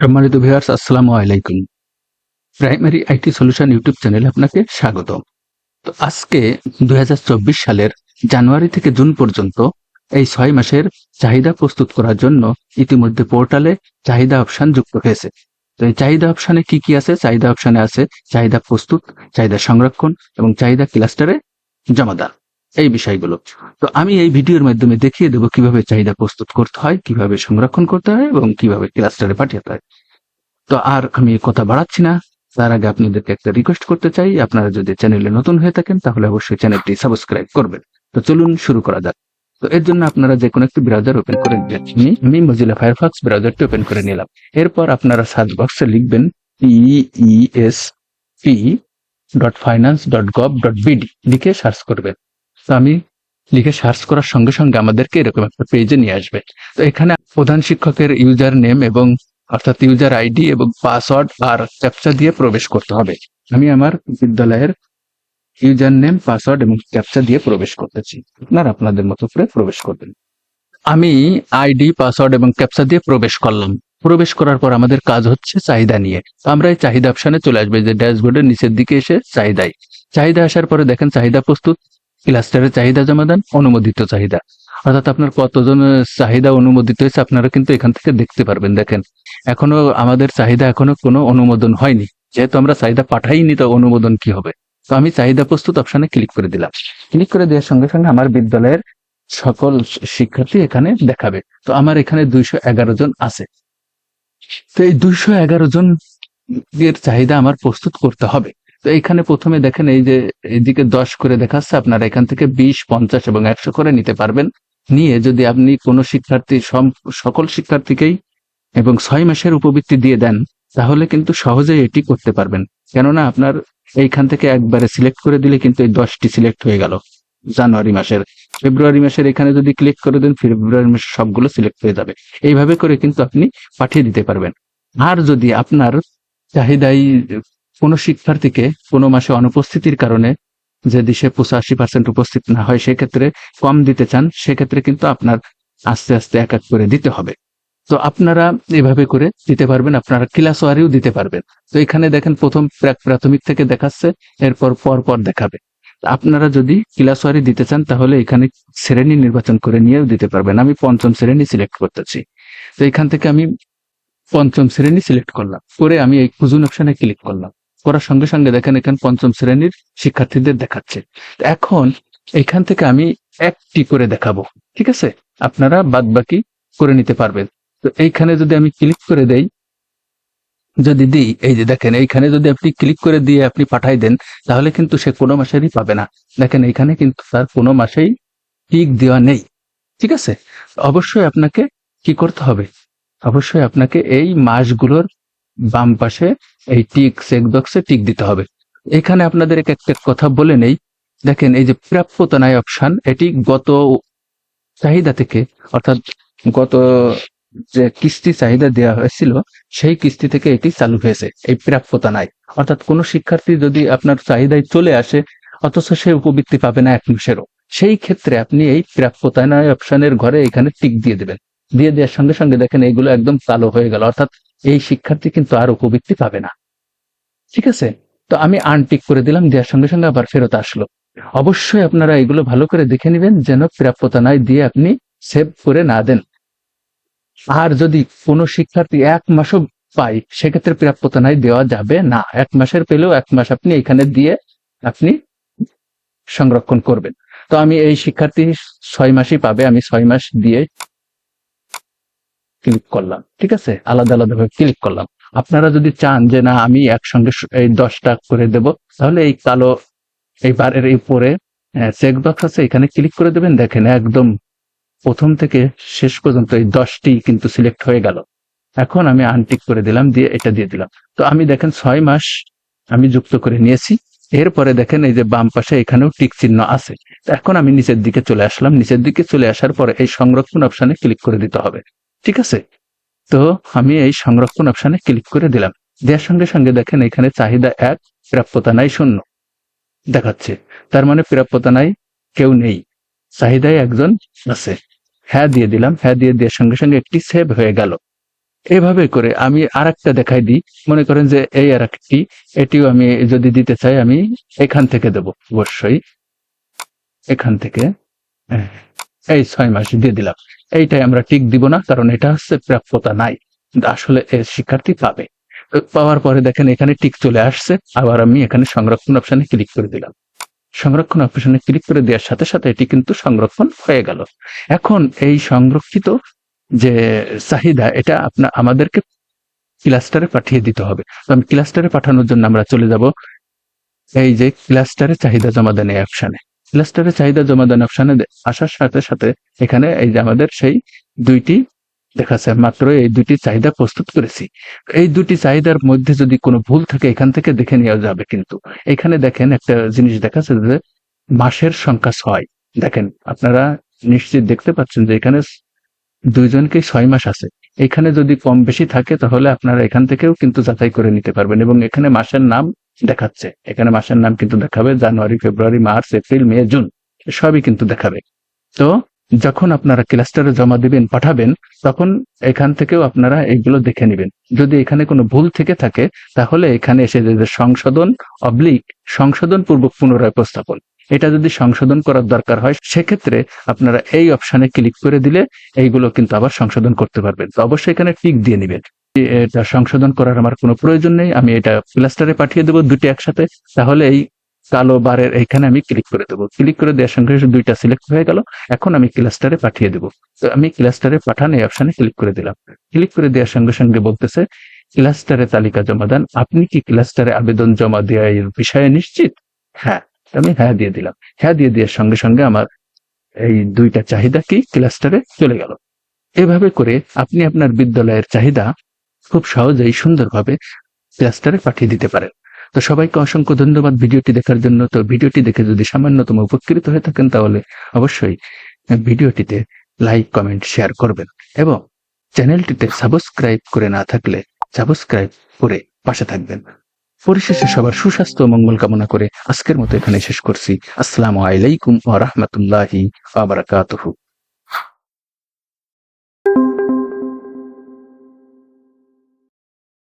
সম্মানিত ভিউয়ার্স আসসালামু আলাইকুম। প্রাইমারি আইটি সলিউশন ইউটিউব চ্যানেলে আপনাকে স্বাগত তো আজকে দুই হাজার চব্বিশ সালের জানুয়ারি থেকে জুন পর্যন্ত এই ছয় মাসের চাহিদা প্রস্তুত করার জন্য ইতিমধ্যে পোর্টালে চাহিদা অপশন যুক্ত হয়েছে। তো এই চাহিদা অপশানে কি কি আছে? চাহিদা অপশানে আছে চাহিদা প্রস্তুত, চাহিদা সংরক্ষণ এবং চাহিদা ক্লাস্টারে জমাদান এই বিষয়গুলো। তো আমি এই ভিডিওর মাধ্যমে দেখিয়ে দেবো কীভাবে চাহিদা প্রস্তুত করতে হয়, কীভাবে সংরক্ষণ করতে হয় এবং কীভাবে ক্লাস্টারে পাঠাতে হয়। তো আর আমি কথা বাড়াচ্ছি না। তার আগে আপনাদেরকে একটা রিকোয়েস্ট করতে চাই। আপনারা যদি চ্যানেলে নতুন হয়ে থাকেন, তাহলে অবশ্যই চ্যানেলটি সাবস্ক্রাইব করবেন। তো চলুন শুরু করা যাক। তো এর জন্য আপনারা যে কোনো একটি ব্রাউজার ওপেন করে আমি আমি মজিলা ফায়ারফক্স ব্রাউজারটি ওপেন করে নিলাম। এরপর আপনারা সার্চ বক্সে লিখবেন PES P dot finance dot gov dot BD লিখে সার্চ করবেন। তো আমি লিখে সার্চ করার সঙ্গে সঙ্গে আমাদেরকে এরকম একটা পেজে নিয়ে আসবে। তো এখানে প্রধান শিক্ষকের ইউজার নেম এবং অর্থাৎ ইউজার আইডি এবং পাসওয়ার্ড আর ক্যাপচা দিয়ে প্রবেশ করতে হবে। আমি আমার বিদ্যালয়ের ইউজার নেম পাসওয়ার্ড এবং ক্যাপচা দিয়ে প্রবেশ করতেছি। আপনার আপনাদের মতো করে প্রবেশ করবেন। আমি আইডি পাসওয়ার্ড এবং ক্যাপচা দিয়ে প্রবেশ করলাম। প্রবেশ করার পর আমাদের কাজ হচ্ছে চাহিদা নিয়ে। আমরা এই চাহিদা অপশনে চলে আসবে। যে ড্যাশবোর্ডের নিচের দিকে এসে চাহিদাই চাহিদা আসার পরে দেখেন চাহিদা প্রস্তুত। ক্লাস্টারের চাহিদা জমা দেন, অনুমোদিত চাহিদা। অর্থাৎ আপনার কতজন চাহিদা অনুমোদিত হয়েছে আপনারা কিন্তু এখান থেকে দেখতে পারবেন, দেখেন। এখনও আমাদের চাহিদা এখনও কোনো অনুমোদন হয়নি। যেহেতু আমরা চাহিদা পাঠাইনি, তো অনুমোদন কি হবে? তো আমি চাহিদা প্রস্তুত অপশনে ক্লিক করে দিলাম। ক্লিক করে দেওয়ার সঙ্গে সঙ্গে আমার বিদ্যালয়ের সকল শিক্ষার্থী এখানে দেখাবে। তো আমার এখানে দুইশো এগারো জন আছে। তো এই দুইশো এগারো জন এর চাহিদা আমার প্রস্তুত করতে হবে। তো এখানে প্রথমে দেখেন এই যে, এদিকে দশ করে দেখাচ্ছে, আপনারা এখান থেকে বিশ, পঞ্চাশ এবং একশো করে নিতে পারবেন। নিয়ে যদি আপনি কোনো শিক্ষার্থী সকল শিক্ষার্থীকেই এবং ছয় মাসের উপবৃত্তি দিয়ে দেন, তাহলে কিন্তু সহজেই এটি করতে পারবেন। কেননা আপনার এইখান থেকে একবারে সিলেক্ট করে দিলে কিন্তু এই দশটি সিলেক্ট হয়ে গেল জানুয়ারি মাসের। ফেব্রুয়ারি মাসের এখানে যদি ক্লিক করে দেন, ফেব্রুয়ারি মাসের সবগুলো সিলেক্ট হয়ে যাবে। এইভাবে করে কিন্তু আপনি পাঠিয়ে দিতে পারবেন। আর যদি আপনার চাহিদাই কোনো শিক্ষার্থীকে কোনো মাসে অনুপস্থিতির কারণে যদি সে পঁচাশি পার্সেন্ট উপস্থিত না হয়, সেক্ষেত্রে কম দিতে চান, সেক্ষেত্রে কিন্তু আপনার আস্তে আস্তে এক এক করে দিতে হবে। তো আপনারা এভাবে করে দিতে পারবেন, আপনারা ক্লাস ওয়ারিও দিতে পারবেন। তো এখানে দেখেন প্রথম প্রাথমিক থেকে দেখাচ্ছে, এরপর পর পর দেখাবে। আপনারা যদি ক্লাস ওয়ারি দিতে চান, তাহলে এখানে শ্রেণি নির্বাচন করে নিয়েও দিতে পারবেন। আমি পঞ্চম শ্রেণি সিলেক্ট করতেছি। তো এখান থেকে আমি পঞ্চম শ্রেণি সিলেক্ট করলাম। করে আমি এই খুঁজুন অপশনে ক্লিক করলাম। করার সঙ্গে সঙ্গে দেখেন এখানে পঞ্চম শ্রেণির শিক্ষার্থীদের দেখাচ্ছে। এখন এখান থেকে আমি একটি করে দেখাবো, ঠিক আছে? আপনারা বাদ বাকি করে নিতে পারবেন। তো এইখানে যদি আমি ক্লিক করে দেই, যদি দিই, এই যে দেখেন, এইখানে যদি আপনি ক্লিক করে দিয়ে আপনি পাঠাই দেন, তাহলে কিন্তু সে কোনো মাসেরই পাবে না। দেখেন, এইখানে কিন্তু তার কোনো মাসেই টিক দেওয়া নেই, ঠিক আছে? অবশ্যই আপনাকে কি করতে হবে? অবশ্যই আপনাকে এই মাসগুলোর বাম পাশে এই টিক চেক বক্সে টিক দিতে হবে। এখানে আপনাদের একটা কথা বলে নেই। দেখেন, এই যে প্রাপ্যতা নাই অপশন এটি গত চাহিদা থেকে, অর্থাৎ গত যে কিস্তি চাহিদা দেওয়া হয়েছিল, সেই কিস্তি থেকে এটি চালু হয়েছে, এই প্রাপ্যতা নাই অর্থাৎ কোনো শিক্ষার্থী যদি আপনার চাহিদায় চলে আসে, অথচ সে উপবৃত্তি পাবে না এক মাসেরও। সেই ক্ষেত্রে আপনি এই প্রাপ্যতা নয় অপশনের ঘরে এখানে টিক দিয়ে দেবেন। দিয়ে দেওয়ার সঙ্গে সঙ্গে দেখেন, এইগুলো একদম চালু হয়ে গেল। অর্থাৎ এই শিক্ষার্থী কিন্তু আর উপবৃত্তি পাবে না। ঠিক আছে? তো আমি আনটিক করে দিলাম, দেওয়ার সঙ্গে সঙ্গে আবার ফেরত আসলো। অবশ্যই আপনারা এগুলো ভালো করে দেখে নেবেন, যেন প্রাপ্যতা নাই দিয়ে আপনি সেভ করে না দেন। আর যদি কোনো শিক্ষার্থী এক মাসও পাই সেক্ষেত্রে প্রাপ্যতা নাই দেওয়া যাবে না। এক মাসের পেলেও এক মাস আপনি এখানে দিয়ে আপনি সংরক্ষণ করবেন। তো আমি এই শিক্ষার্থী ছয় মাসই পাবে, আমি ছয় মাস দিয়ে ক্লিক করলাম, ঠিক আছে? আলাদা আলাদা ভাবে ক্লিক করলাম। আপনারা যদি চান যে না, আমি একসঙ্গে এই দশটা করে দেব, তাহলে এই কালো এই বারের এই উপরে চেক বক্স আছে, এখানে ক্লিক করে দেবেন। দেখেন একদম প্রথম থেকে শেষ পর্যন্ত এই দশটি কিন্তু সিলেক্ট হয়ে গেল। এখন আমি আনটিক করে দিলাম, দিয়ে এটা দিয়ে দিলাম। তো আমি দেখেন ছয় মাস আমি যুক্ত করে নিয়েছি। এরপরে দেখেন এই যে বাম পাশে এখানেও টিক চিহ্ন আছে। এখন আমি নিচের দিকে চলে আসলাম। নিচের দিকে চলে আসার পরে এই সংরক্ষণ অপশানে ক্লিক করে দিতে হবে। ঠিক আছে? তো আমি এই সংরক্ষণ অপশানে ক্লিক করে দিলাম। দেওয়ার সঙ্গে সঙ্গে দেখেন এখানে চাহিদা এক প্রাপ্যতা নাই শূন্য। দেখাচ্ছে। তার মানে প্রাপ্যতা নাই কেউ নেই। চাহিদায় একজন আছে। হ্যাঁ দিয়ে দিলাম। হ্যাঁ দিয়ে দেওয়ার সঙ্গে সঙ্গে একটি সেভ হয়ে গেল। এভাবে করে আমি আর একটা দেখাই দিই। মনে করেন যে এই আর একটি এটিও আমি যদি দিতে চাই আমি এখান থেকে দেব। অবশ্যই এখান থেকে। হ্যাঁ, এই ছয় মাস দিয়ে দিলাম। এইটাই আমরা টিক দিব না, কারণ এটা হচ্ছে প্রাপ্যতা নাই, আসলে এর শিক্ষার্থী পাবে। পাওয়ার পরে দেখেন এখানে টিক চলে আসছে, আবার আমি এখানে সংরক্ষণ অপশনে ক্লিক করে দিলাম। সংরক্ষণ অপশনে ক্লিক করে দেওয়ার সাথে সাথে এটি কিন্তু সংরক্ষণ হয়ে গেল। এখন এই সংরক্ষিত যে চাহিদা, এটা আপনার আমাদেরকে ক্লাস্টারে পাঠিয়ে দিতে হবে। তো আমি ক্লাস্টারে পাঠানোর জন্য আমরা চলে যাব। এই যে ক্লাস্টারে চাহিদা জমা দেন এই অপশনে। ক্লাস্টারে চাহিদা জমা দেন অপশনে আসার সাথে সাথে এখানে এই যে আমাদের সেই দুইটি দেখাচ্ছে, মাত্র এই দুটি চাহিদা প্রস্তুত করেছি। এই দুটি চাহিদার মধ্যে যদি কোনো ভুল থাকে, এখান থেকে দেখে নেওয়া যাবে কিন্তু। এখানে দেখেন একটা জিনিস দেখাচ্ছে যে মাসের সংখ্যা ছয়। দেখেন, আপনারা নিশ্চিত দেখতে পাচ্ছেন যে এখানে দুইজনকে ছয় মাস আছে। এখানে যদি কম বেশি থাকে, তাহলে আপনারা এখান থেকেও কিন্তু যাচাই করে নিতে পারবেন এবং এখানে মাসের নাম দেখাচ্ছে। এখানে মাসের নাম কিন্তু দেখাবে, January, February, March, April, May, June, সবই কিন্তু দেখাবে। তো যখন আপনারা ক্লাস্টারে জমা দিবেন, পাঠাবেন, তখন এখান থেকেও আপনারা এগুলো দেখে নেবেন। যদি এখানে কোনো ভুল থেকে থাকে, তাহলে এখানে এসে যে সংশোধন অবলিক সংশোধন পূর্বক পুনরায় উপস্থাপন। এটা যদি সংশোধন করার দরকার হয়, সেক্ষেত্রে আপনারা এই অপশানে ক্লিক করে দিলে এইগুলো কিন্তু আবার সংশোধন করতে পারবেন। তো অবশ্যই এখানে টিক দিয়ে নেবেন। এটা সংশোধন করার আমার কোনো প্রয়োজন নেই, আমি এটা ক্লাস্টারে পাঠিয়ে দেবো দুটি একসাথে, তাহলে এই কালো বারের এখানে আমি ক্লিক করে দেবো। ক্লিক করে দেওয়ার সঙ্গে দুইটা সিলেক্ট হয়ে গেল, এখন আমি ক্লাস্টারে পাঠিয়ে দেবো। তো আমি ক্লাস্টারে পাঠান এই অপশানে ক্লিক করে দিলাম। ক্লিক করে দেওয়ার সঙ্গে সঙ্গে বলতেছে, ক্লাস্টারে তালিকা জমা দেন। আপনি কি ক্লাস্টারে আবেদন জমা দেওয়ার বিষয়ে নিশ্চিত? হ্যাঁ আমি হ্যাঁ দিয়ে দিলাম। হ্যাঁ দিয়ে দেওয়ার সঙ্গে সঙ্গে আমার এই দুইটা চাহিদা কি? ক্লাস্টারে চলে গেল। এভাবে করে আপনি আপনার বিদ্যালয়ের চাহিদা খুব সহজেই সুন্দরভাবে ক্লাস্টারে পাঠিয়ে দিতে পারেন। তো সবাইকে অসংখ্য ধন্যবাদ ভিডিওটি দেখার জন্য। তো ভিডিওটি দেখে যদি সামান্যতম উপকৃত হয়ে থাকেন, তাহলে অবশ্যই ভিডিওটিতে লাইক, কমেন্ট, শেয়ার করবেন এবং চ্যানেলটিতে সাবস্ক্রাইব করে না থাকলে সাবস্ক্রাইব করে পাশে থাকবেন। পরিশেষে সবার সুস্বাস্থ্য মঙ্গল কামনা করে আজকের মতো এখানে শেষ করছি। আসসালামু আলাইকুম ওয়া রাহমাতুল্লাহি ওয়া